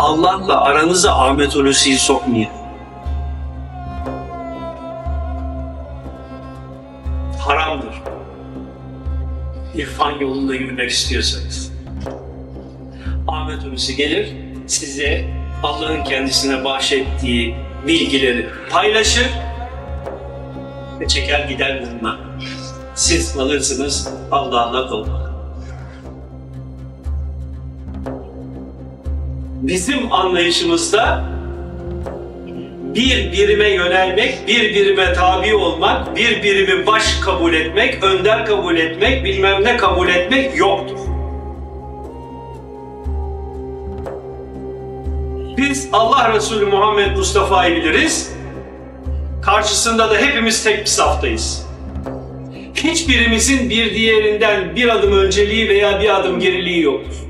Allah'la aranıza Ahmet Hulusi'yi sokmayın. Haramdır. İrfan yolunda yürümek istiyorsanız. Ahmet Hulusi gelir, size Allah'ın kendisine bahşettiği bilgileri paylaşır ve çeker gider bununla. Siz kalırsınız Allah'la kalmak. Bizim anlayışımızda bir birime yönelmek, bir birime tabi olmak, bir birimi baş kabul etmek, önder kabul etmek, bilmem ne kabul etmek yoktur. Biz Allah Resulü Muhammed Mustafa'yı biliriz. Karşısında da hepimiz tek bir saftayız. Hiçbirimizin bir diğerinden bir adım önceliği veya bir adım geriliği yoktur.